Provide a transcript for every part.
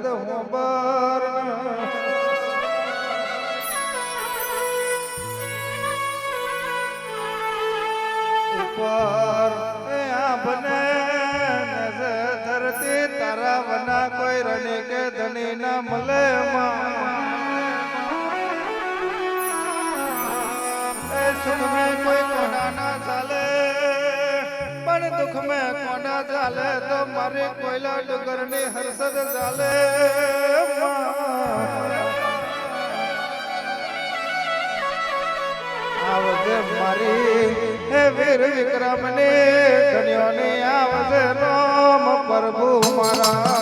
હર્ષદ હોંબર ઉપર એ નજર ધરતી, તારા વના કોઈ રણી કે ધણી ના મળે સુખ કોઈ કોના ના ચાલે, પણ દુઃખ મેં ચાલે તો મારે કોયલા ડુંગરની હર્ષદ ચાલે. આવજે મારી હે વીર વિક્રમની ધન્યોની આવજે રામ પ્રભુ મારા.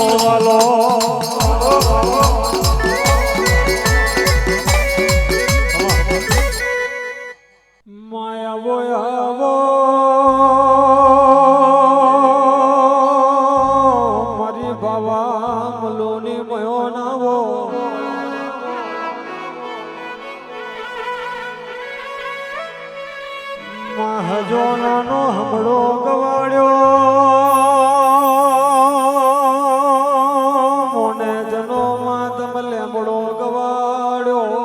વાલો માયાવો આવો મારી બાવા મલોની મયો નાવો મહાજોનાનો હમળો ગવાડ્યો ગવાડ્યો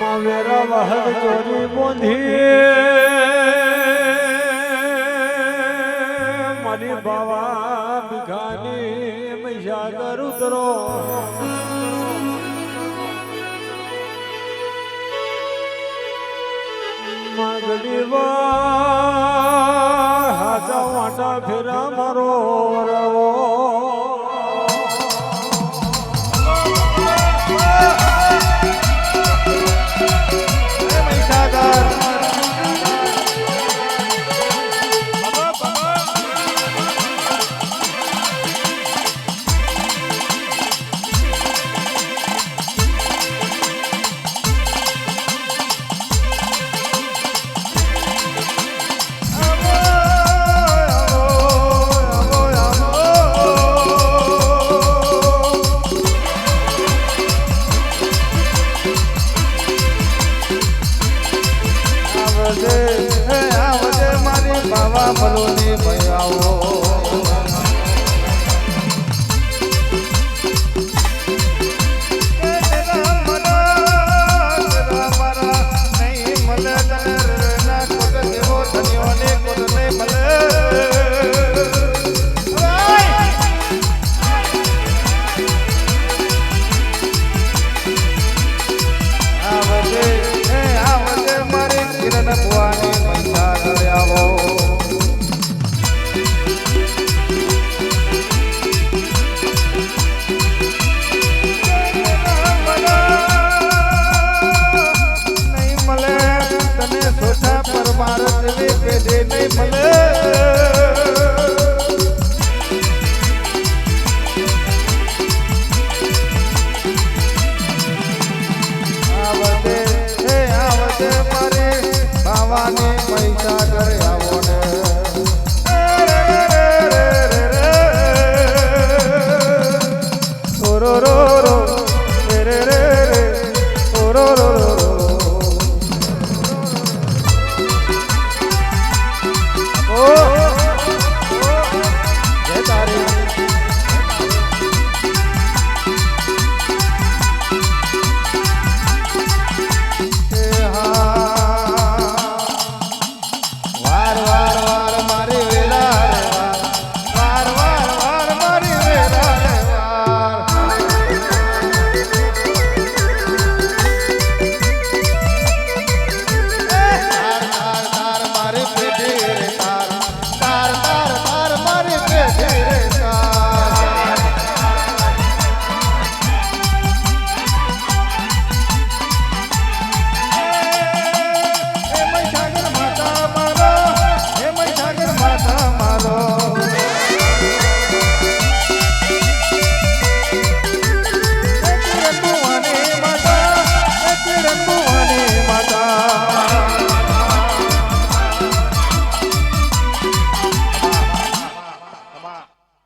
માવેરા વહદ ચોરી બોંધી મારી બાવા ભિખારી મહિષાગર ઉતરો. માગડી હાચા વાટા ફેરા મારો રવો. બાવા મલોની ભયાવો ખાવાને પૈસા કરે.